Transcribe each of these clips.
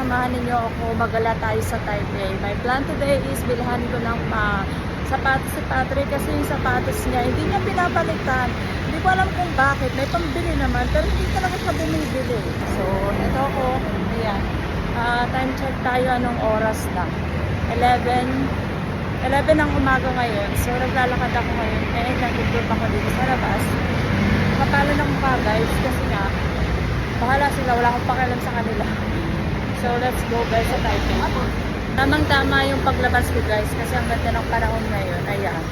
samahan ninyo ako magala tayo sa Taipei. My plan today is bilhan ko ng ma sapatos si Patrick kasi yung sapatos niya hindi niya pinapalitan. Hindi ko alam kung bakit. May pambili naman pero hindi talaga siya bumibili. So, ito ako. Ayan. Ah, time check tayo anong oras na. 11 11 ng umaga ngayon. So, naglalakad ako ngayon. Eh, nag-group ako dito sa labas. Kapalo ng mukha guys kasi nga bahala sila. Wala akong pakialam sa kanila. So, let's go guys sa Taipei. Tamang-tama yung paglabas ko guys kasi ang ganda ng panahon ngayon. Ayan.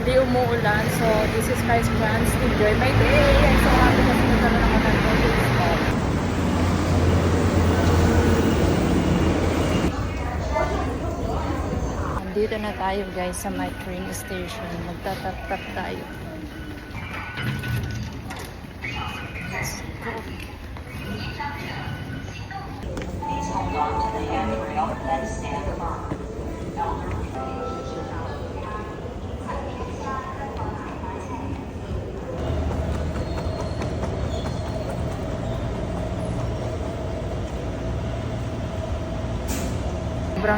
Hindi umuulan. So, this is chance to enjoy my day. I'm so happy kasi nagkaroon ako ng call. Andito na tayo guys sa my train station. Magtatap-tap tayo. Sobrang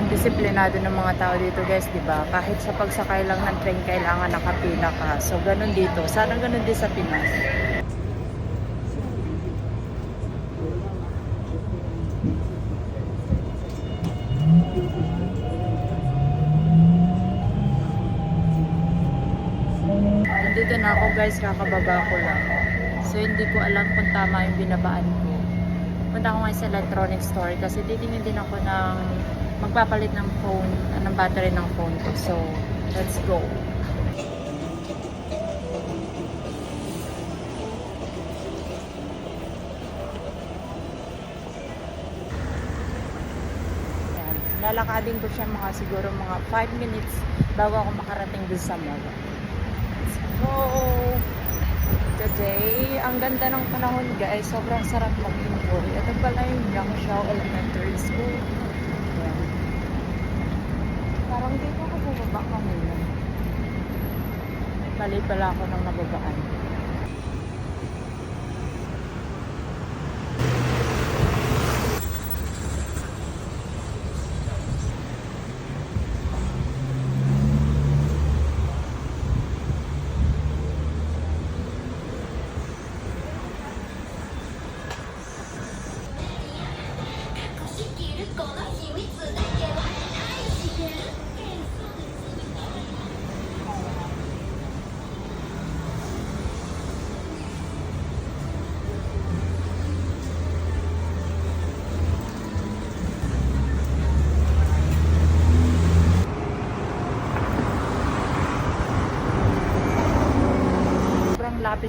disiplinado ng mga tao dito guys, di ba? Kahit sa pagsakay lang ng train, kailangan nakapila ka. So, ganun dito. Sana ganun din sa Pinas. Na ako guys, kakababa ko lang. So, hindi ko alam kung tama yung binabaan ko. Punta ako ngayon sa electronic store kasi titingin din ako ng magpapalit ng phone, ng battery ng phone ko. So, let's go. Lalakadin ko siya mga siguro mga 5 minutes bago ako makarating dun sa mall. Let's go! Today, ang ganda ng panahon guys, sobrang sarap mag-enjoy. Ito pala yung Yangshan Elementary School. Ayan. Parang dito ako bumaba kanina. Mali pala ako ng nababaan.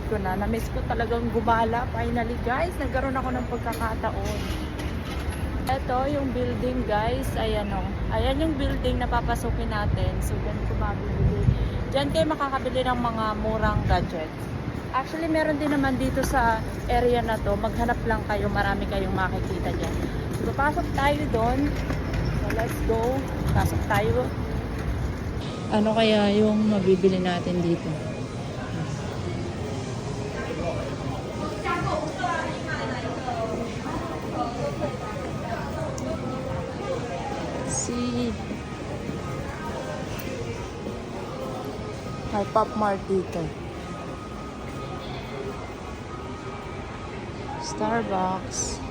Ko na. Na-miss ko talagang gumala. Finally guys, nagkaroon ako ng pagkakataon. Ito yung building guys. Ayan o. Ayan yung building na papasukin natin. So, dyan ko mabibili. Dyan kayo makakabili ng mga murang gadgets. Actually, meron din naman dito sa area na to. Maghanap lang kayo. Marami kayong makikita dyan. So, pasok tayo doon. So, let's go. Pasok tayo. Ano kaya yung mabibili natin dito? May pop mart dito. Starbucks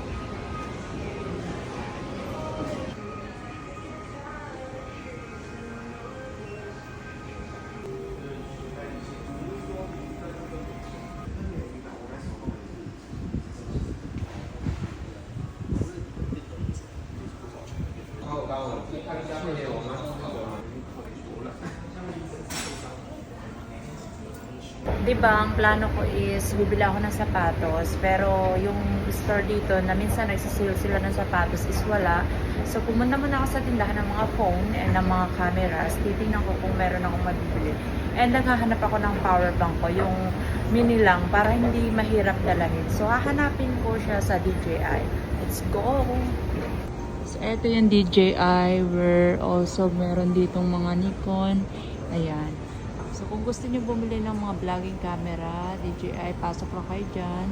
Di ba, ang plano ko is bibili ako ng sapatos, pero yung store dito na minsan nagsisale sila ng sapatos is wala. So pumunta muna ako sa tindahan ng mga phone and ng mga cameras. Titingnan ko kung meron akong mabibili. And naghahanap ako ng power bank ko, yung mini lang, para hindi mahirap dalahin. So hahanapin ko siya sa DJI. Let's go! So, ito yung DJI where also meron ditong mga Nikon. Ayan. So, kung gusto niyo bumili ng mga vlogging camera, DJI, pasok lang kayo dyan.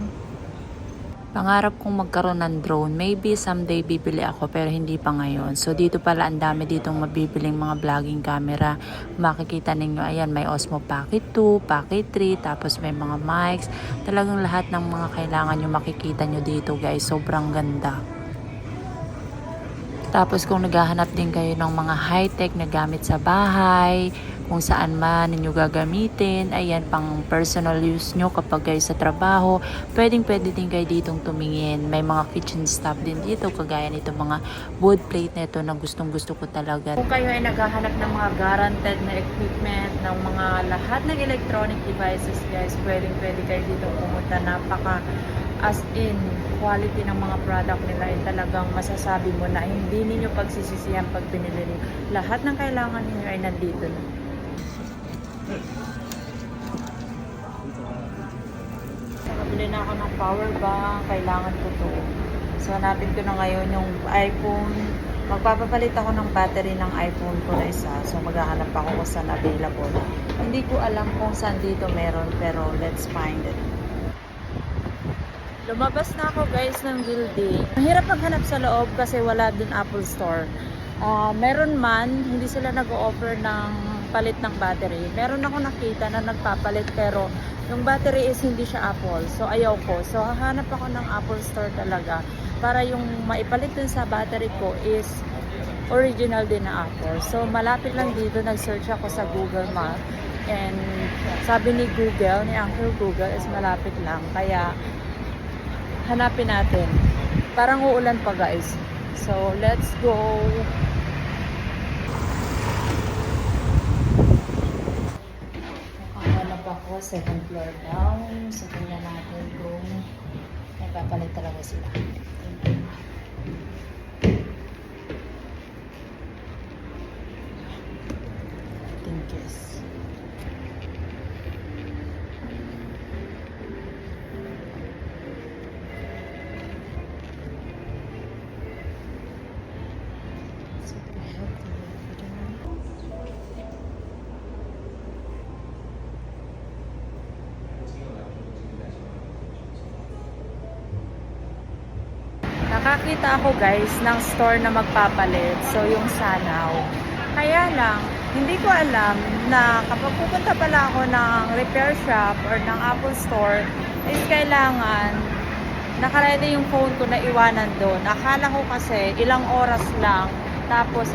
Pangarap kong magkaroon ng drone. Maybe someday bibili ako pero hindi pa ngayon. So dito pala ang dami ditong mabibiling mga vlogging camera. Makikita ninyo, ayan, may Osmo Pocket 2, Pocket 3, tapos may mga mics. Talagang lahat ng mga kailangan nyo makikita nyo dito guys. Sobrang ganda. Tapos kung naghahanap din kayo ng mga high-tech na gamit sa bahay, kung saan man ninyo gagamitin, ayan, pang personal use nyo kapag kayo sa trabaho, pwedeng pwede din kayo ditong tumingin. May mga kitchen stuff din dito, kagaya nito mga wood plate na ito na gustong gusto ko talaga. Kung kayo ay naghahanap ng mga guaranteed na equipment, ng mga lahat ng electronic devices guys, pwedeng pwede kayo dito pumunta. Napaka as in quality ng mga product nila ay talagang masasabi mo na hindi ninyo pagsisisihan pag binili niyo. Lahat ng kailangan ninyo ay nandito na. Nakabili na ako ng power bank, kailangan ko to. So, hanapin ko na ngayon yung iPhone. Magpapapalit ako ng battery ng iPhone ko na isa. So, maghahanap ako kung saan available. Hindi ko alam kung saan dito meron, pero let's find it. Lumabas na ako guys ng building. Mahirap maghanap sa loob kasi wala dun Apple Store. Ah, meron man, hindi sila nag-offer ng palit ng battery. Meron ako nakita na nagpapalit pero yung battery is hindi siya Apple. So ayaw ko. So hahanap ako ng Apple Store talaga para yung maipalit dun sa battery ko is original din na Apple. So malapit lang dito, nag-search ako sa Google Map and sabi ni Google, ni Uncle Google is malapit lang. Kaya hanapin natin. Parang uulan pa guys. So, let's go. Ako, second floor down. So, tingnan natin kung nagpapalit talaga sila. Nakakita ako guys ng store na magpapalit. So yung Sanaw. Kaya lang, hindi ko alam na kapag pupunta pala ako ng repair shop or ng Apple store, is kailangan nakaredy yung phone ko na iwanan doon. Akala ko kasi ilang oras lang. Tapos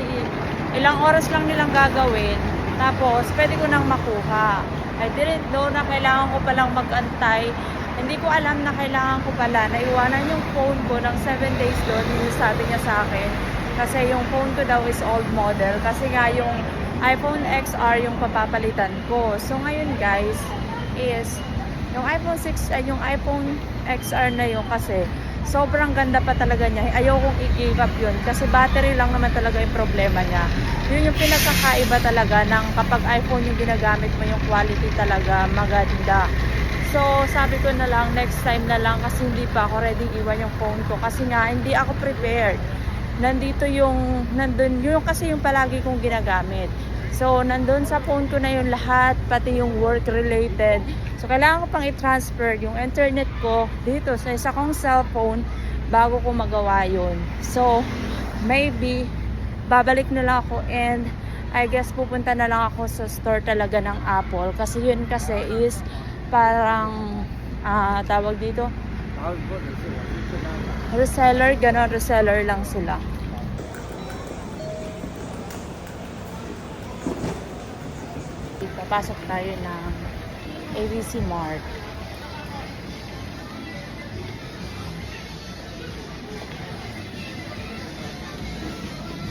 ilang oras lang nilang gagawin. Tapos pwede ko nang makuha. I didn't know na kailangan ko palang magantay hindi ko alam na kailangan ko pala na iwanan yung phone ko ng 7 days doon. Yung sabi niya sa akin. Kasi yung phone ko daw is old model. Kasi nga yung iPhone XR yung papapalitan ko. So ngayon guys is yung iPhone 6 ay yung iPhone XR na yun kasi sobrang ganda pa talaga niya. Ayaw kong i-give up yun kasi battery lang naman talaga yung problema niya. Yun yung pinagkakaiba talaga ng kapag iPhone yung ginagamit mo yung quality talaga maganda. So, sabi ko na lang, next time na lang kasi hindi pa ako ready iwan yung phone ko. Kasi nga, hindi ako prepared. Nandito yung, nandun, yun kasi yung palagi kong ginagamit. So, nandun sa phone ko na yung lahat, pati yung work related. So, kailangan ko pang i-transfer yung internet ko dito sa isa kong cellphone bago ko magawa yun. So, maybe, babalik na lang ako and I guess pupunta na lang ako sa store talaga ng Apple. Kasi yun kasi is parang ah tawag dito? Reseller, ganon reseller lang sila. Papasok tayo ng ABC Mart.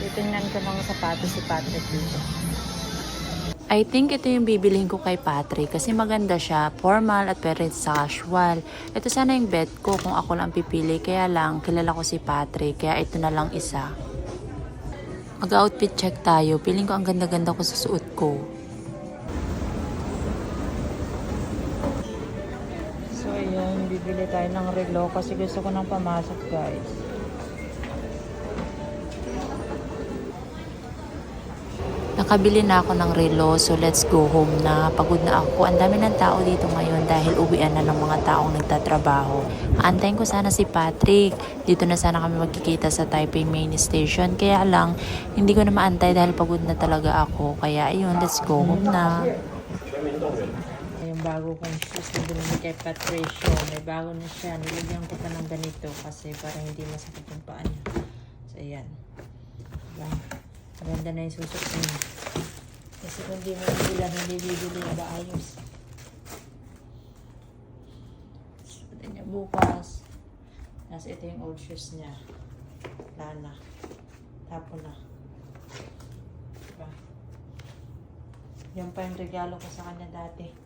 Titingnan ko ng sapatos si Patrick dito I think ito yung bibilhin ko kay Patrick kasi maganda siya, formal at sa casual. Ito sana yung bet ko kung ako lang pipili kaya lang kilala ko si Patrick kaya ito na lang isa. Mag-outfit check tayo. Piling ko ang ganda-ganda ko sa suot ko. So, ayun, bibili tayo ng relo kasi gusto ko nang pamasok, guys. Nakabili na ako ng relo, so let's go home na. Pagod na ako. Ang dami ng tao dito ngayon dahil uwian na ng mga taong nagtatrabaho. Antayin ko sana si Patrick. Dito na sana kami magkikita sa Taipei Main Station. Kaya lang, hindi ko na maantay dahil pagod na talaga ako. Kaya ayun, let's go home na. Yung bago kong shoes na binili kay Patricio. May bago na siya. Nilagyan ko pa ng ganito kasi para hindi masakit yung paa niya. So, ayan. Diba? Maganda na yung susok niya. Kasi kung di mo nila hindi bibili ba ayos. Pati niya bukas. Tapos ito yung old shoes niya. Lana. Tapon na. Diba? Yan pa yung regalo ko sa kanya dati.